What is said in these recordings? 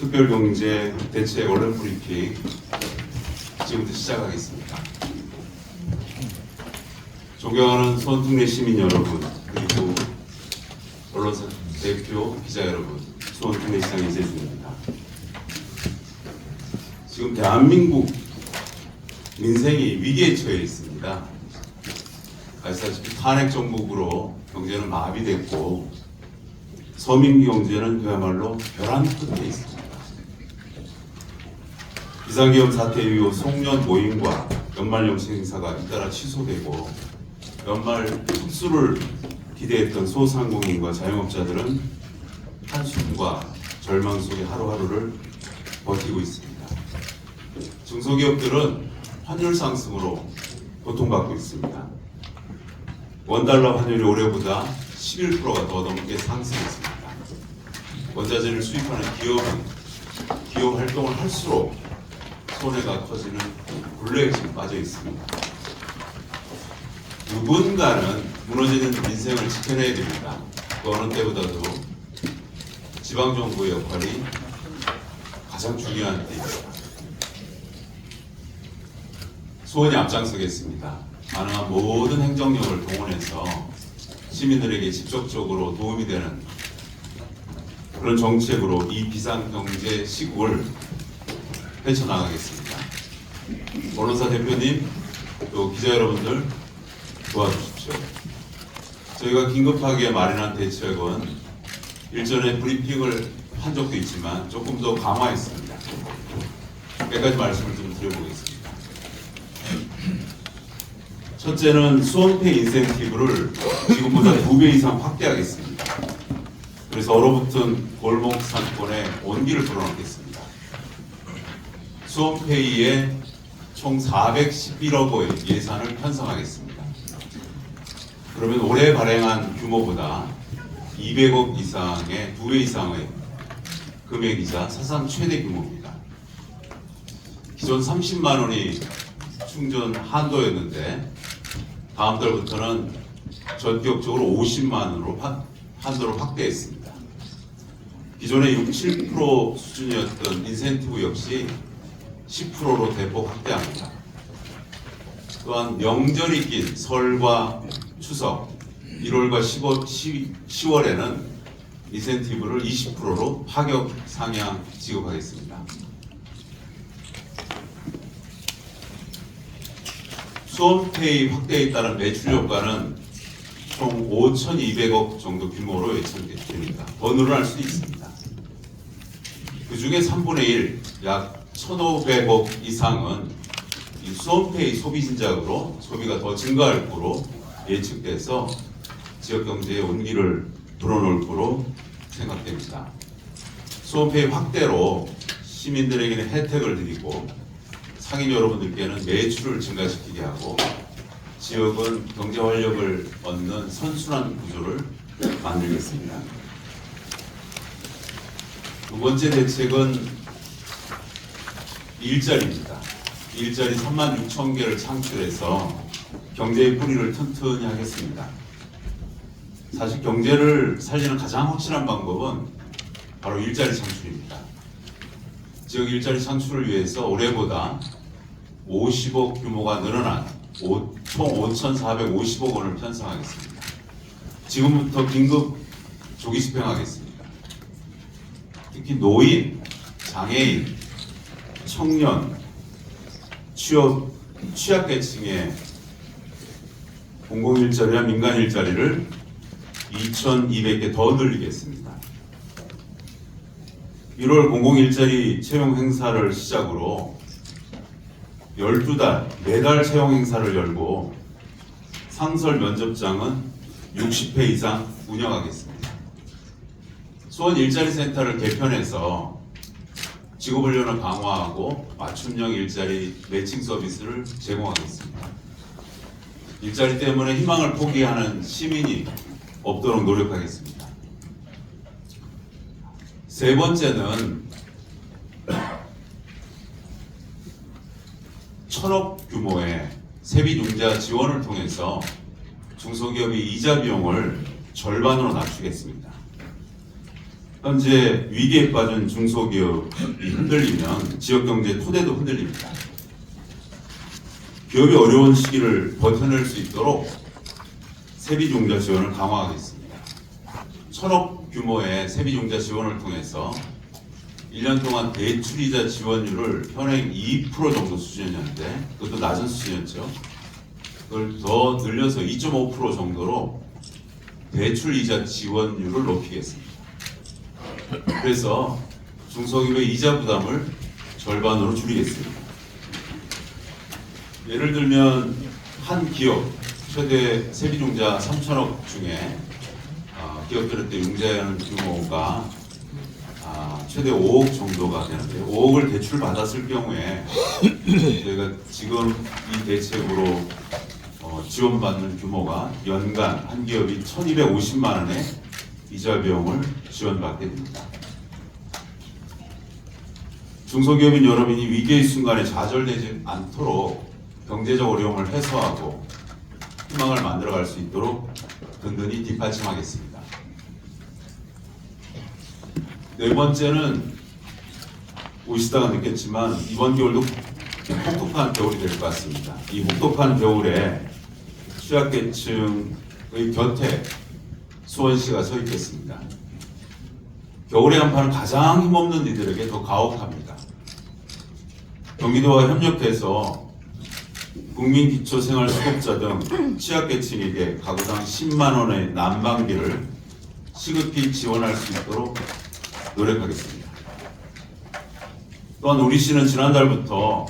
특별경제 대책 언론 브리핑 지금부터 시작하겠습니다. 존경하는 손특례 시민 여러분 그리고 언론사 대표 기자 여러분 수원특례 시장 이재준입니다. 지금 대한민국 민생이 위기에 처해 있습니다. 아시다시피 탄핵 정국으로 경제는 마비됐고 서민 경제는 그야말로 벼랑 끝에 있습니다. 비상기업 사태 이후 송년 모임과 연말연시 행사가 잇따라 취소되고 연말 특수를 기대했던 소상공인과 자영업자들은 한숨과 절망 속에 하루하루를 버티고 있습니다. 중소기업들은 환율 상승으로 고통받고 있습니다. 원달러 환율이 올해보다 11%가 더 넘게 상승했습니다. 원자재를 수입하는 기업은 기업 활동을 할수록 손해가 커지는 굴레에 지금 빠져 있습니다. 누군가는 무너지는 민생을 지켜내야 됩니다. 그 어느 때보다도 지방정부의 역할이 가장 중요한 때입니다. 소원이 앞장서겠습니다. 가능한 모든 행정력을 동원해서 시민들에게 직접적으로 도움이 되는 그런 정책으로 이 비상경제 시국을 펼쳐나가겠습니다. 언론사 대표님, 또 기자 여러분들 도와주십시오. 저희가 긴급하게 마련한 대책은 일전에 브리핑을 한 적도 있지만 조금 더 강화했습니다. 몇 가지 말씀을 좀 드려보겠습니다. 첫째는 수원페이 인센티브를 지금보다 두 배 이상 확대하겠습니다. 그래서 얼어붙은 골목 상권에 온기를 불어넣겠습니다. 수원페이에 총 411억 원의 예산을 편성하겠습니다. 그러면 올해 발행한 규모보다 200억 이상의 두배 이상의 금액이자 사상 최대 규모입니다. 기존 30만 원이 충전 한도였는데 다음 달부터는 전격적으로 50만 원으로 한- 한도를 확대했습니다. 기존의 6, 7% 수준이었던 인센티브 역시 10%로 대폭 확대합니다. 또한 명절이 낀 설과 추석 1월과 10월, 10월에는 인센티브를 20%로 파격 상향 지급하겠습니다. 수험페이 확대에 따른 매출 효과는 총 5,200억 정도 규모로 예측됩니다. 더 늘어날 수도 있습니다. 그 중에 3분의 1, 약 1,500억 이상은 이 수험페이 소비 진작으로 소비가 더 증가할 거로 예측돼서 지역 경제에 온기를 불어넣을 거로 생각됩니다. 수험페이 확대로 시민들에게는 혜택을 드리고 상인 여러분들께는 매출을 증가시키게 하고 지역은 경제 활력을 얻는 선순환 구조를 만들겠습니다. 두 번째 대책은 일자리입니다. 일자리 3만 6천 개를 창출해서 경제의 뿌리를 튼튼히 하겠습니다. 사실 경제를 살리는 가장 확실한 방법은 바로 일자리 창출입니다. 지역 일자리 창출을 위해서 올해보다 50억 규모가 늘어난 오- 총 5,450억 원을 편성하겠습니다. 지금부터 긴급 조기 집행하겠습니다. 특히 노인, 장애인, 청년, 취업, 취약계층의 공공 일자리와 민간 일자리를 2,200개 더 늘리겠습니다. 1월 공공 일자리 채용 행사를 시작으로 12달, 매달 채용 행사를 열고 상설 면접장은 60회 이상 운영하겠습니다. 수원 일자리 센터를 개편해서 직업훈련을 강화하고 맞춤형 일자리 매칭 서비스를 제공하겠습니다. 일자리 때문에 희망을 포기하는 시민이 없도록 노력하겠습니다. 세 번째는 천억 규모의 세비융자 지원을 통해서 중소기업의 이자 비용을 절반으로 낮추겠습니다. 현재 위기에 빠진 중소기업이 흔들리면 지역 경제 토대도 흔들립니다. 기업이 어려운 시기를 버텨낼 수 있도록 세비종자 지원을 강화하겠습니다. 천억 규모의 세비종자 지원을 통해서 1년 동안 대출이자 지원율을 현행 2% 정도 수준이었는데 그것도 낮은 수준이었죠. 그걸 더 늘려서 2.5% 정도로 대출이자 지원율을 높이겠습니다. 그래서 중소기업의 이자 부담을 절반으로 줄이겠습니다. 예를 들면 한 기업 최대 세비종자 3천억 중에 아, 기업들한테 융자하는 규모가 아, 최대 5억 정도가 되는데 5억을 대출 받았을 경우에 저희가 지금 이 대책으로 어, 지원받는 규모가 연간 한 기업이 1,250만 원의 이자 비용을 지원받게 됩니다. 중소기업인 여러분이 위기의 순간에 좌절되지 않도록 경제적 어려움을 해소하고 희망을 만들어갈 수 있도록 든든히 뒷받침하겠습니다. 네 번째는 오시다가 느꼈지만 이번 겨울도 혹독한 겨울이 될 것 같습니다. 이 혹독한 겨울에 취약계층의 곁에 수원시가 서 있겠습니다. 겨울의 한파는 가장 힘없는 이들에게 더 가혹합니다. 경기도와 협력해서 국민기초생활수급자 등 취약계층에게 가구당 10만 원의 난방비를 시급히 지원할 수 있도록 노력하겠습니다. 또한 우리 시는 지난달부터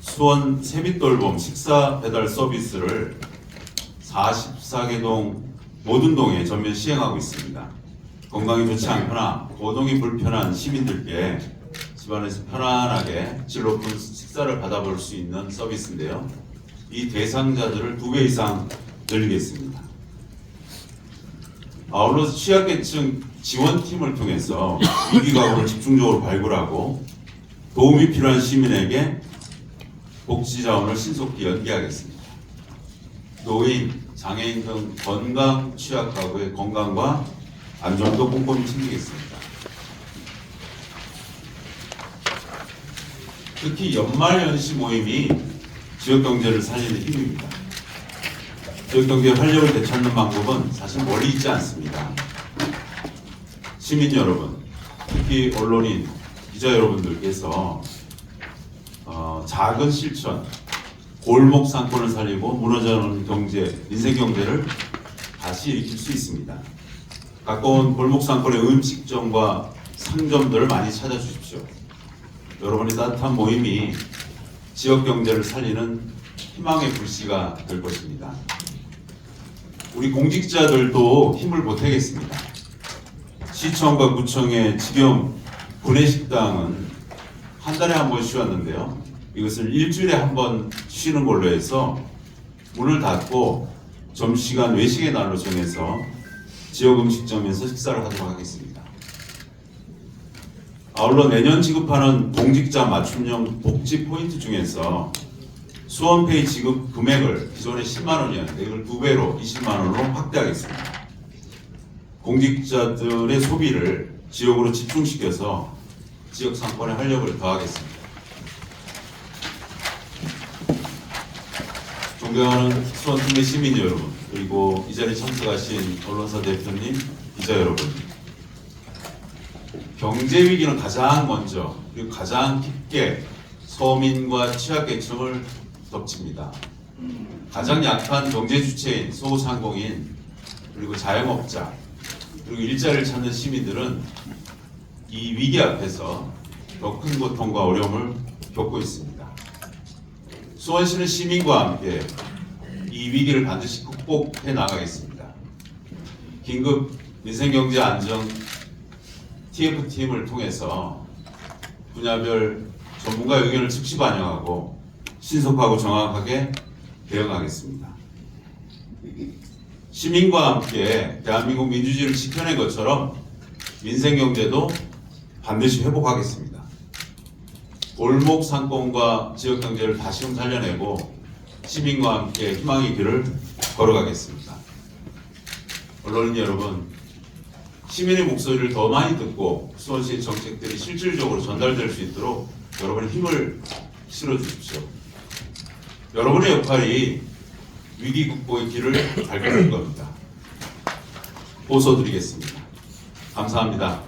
수원 세빛돌봄 식사 배달 서비스를 44개 동 모든 동에 전면 시행하고 있습니다. 건강이 좋지 않거나 거동이 불편한 시민들께 집안에서 편안하게 질 높은 식사를 받아볼 수 있는 서비스인데요. 이 대상자들을 두 배 이상 늘리겠습니다. 아울러 취약계층 지원팀을 통해서 위기가구를 집중적으로 발굴하고 도움이 필요한 시민에게 복지 자원을 신속히 연계하겠습니다. 노인, 장애인 등 건강 취약 가구의 건강과 안전도 꼼꼼히 챙기겠습니다. 특히 연말 연시 모임이 지역 경제를 살리는 힘입니다. 지역 경제의 활력을 되찾는 방법은 사실 멀리 있지 않습니다. 시민 여러분, 특히 언론인, 기자 여러분들께서 어, 작은 실천, 골목 상권을 살리고 무너져가는 경제, 민생 경제를 다시 일으킬 수 있습니다. 가까운 골목 상권의 음식점과 상점들을 많이 찾아주십시오. 여러분의 따뜻한 모임이 지역 경제를 살리는 희망의 불씨가 될 것입니다. 우리 공직자들도 힘을 보태겠습니다. 시청과 구청의 직영 구내식당은 한 달에 한 번 쉬었는데요. 이것을 일주일에 한 번 쉬는 걸로 해서 문을 닫고 점심시간 외식의 날로 정해서 지역 음식점에서 식사를 하도록 하겠습니다. 아울러 내년 지급하는 공직자 맞춤형 복지 포인트 중에서 수원페이 지급 금액을 기존에 10만 원이었는데 이걸 두 배로 20만 원으로 확대하겠습니다. 공직자들의 소비를 지역으로 집중시켜서 지역 상권의 활력을 더하겠습니다. 존경하는 수원팀의 시민 여러분 그리고 이 자리에 참석하신 언론사 대표님, 기자 여러분 경제 위기는 가장 먼저 그리고 가장 깊게 서민과 취약계층을 덮칩니다. 가장 약한 경제 주체인 소상공인 그리고 자영업자 그리고 일자리를 찾는 시민들은 이 위기 앞에서 더 큰 고통과 어려움을 겪고 있습니다. 수원시는 시민과 함께 이 위기를 반드시 극복해 나가겠습니다. 긴급 민생경제 안정 TF팀을 통해서 분야별 전문가 의견을 즉시 반영하고 신속하고 정확하게 대응하겠습니다. 시민과 함께 대한민국 민주주의를 지켜낸 것처럼 민생경제도 반드시 회복하겠습니다. 골목 상권과 지역 경제를 다시금 살려내고 시민과 함께 희망의 길을 걸어가겠습니다. 언론인 여러분, 시민의 목소리를 더 많이 듣고 수원시의 정책들이 실질적으로 전달될 수 있도록 여러분의 힘을 실어 주십시오. 여러분의 역할이 위기 극복의 길을 밝혀줄 겁니다. 보소 드리겠습니다. 감사합니다.